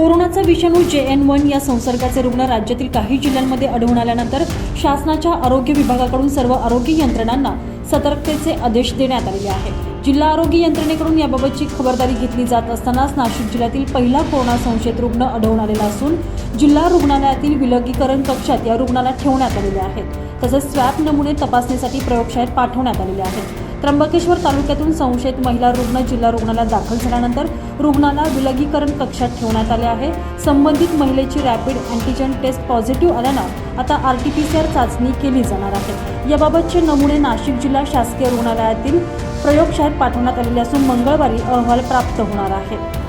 कोरोनाचा विषाणू जे एन वन या संसर्गाचे रुग्ण राज्यातील काही जिल्ह्यांमध्ये आढळून आल्यानंतर शासनाच्या आरोग्य विभागाकडून सर्व आरोग्य यंत्रणांना सतर्कतेचे आदेश देण्यात आलेले आहे जिल्हा आरोग्य यंत्रणेकडून याबाबतची खबरदारी घेतली जात असतानाच नाशिक जिल्ह्यातील पहिला कोरोना संशयित रुग्ण आढळून आलेला असून जिल्हा रुग्णालयातील विलगीकरण कक्षात या रुग्णाला ठेवण्यात आलेले आहेत. तसंच स्वॅब नमुने तपासणीसाठी प्रयोगशाळेत पाठवण्यात आलेले आहेत. त्र्यंबकेश्वर तालुक्यातून संशयित महिला रुग्ण जिल्हा रुग्णालयात दाखल झाल्यानंतर रुग्णाला विलगीकरण कक्षात ठेवण्यात आले आहे. संबंधित महिलेची रॅपिड अँटीजन टेस्ट पॉझिटिव्ह आल्यानं आता R T P C R चाचणी केली जाणार आहे. याबाबतचे नमुने नाशिक जिल्हा शासकीय रुग्णालयातील प्रयोगशाळेत पाठवण्यात आलेले असून मंगळवारी अहवाल प्राप्त होणार आहे.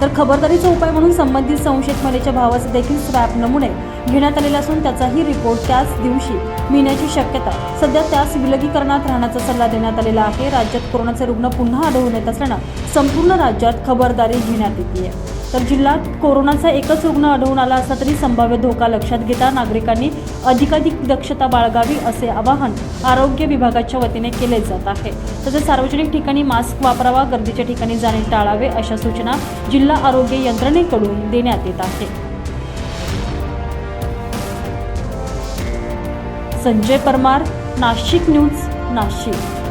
तर खबरदारीचा उपाय म्हणून संबंधित संशयित महिलेच्या भावाचे देखील स्वॅब नमुने घेण्यात आलेले असून त्याचाही रिपोर्ट त्याच दिवशी मिळण्याची शक्यता सध्या त्यास विलगीकरणात राहण्याचा सल्ला देण्यात आलेला आहे. राज्यात कोरोनाचे रुग्ण पुन्हा आढळून येत असल्यानं संपूर्ण राज्यात खबरदारी घेण्यात येते तर जिल्ह्यात कोरोनाचा एकच रुग्ण आढळून आला असला तरी संभाव्य धोका लक्षात घेता नागरिकांनी अधिकाधिक दक्षता बाळगावी असे आवाहन आरोग्य विभागाच्या वतीने केले जात आहे. तसेच सार्वजनिक ठिकाणी मास्क वापरावा गर्दीच्या ठिकाणी जाणे टाळावे अशा सूचना जिल्हा आरोग्य यंत्रणेकडून देण्यात येत आहे. संजय परमार नाशिक न्यूज नाशिक.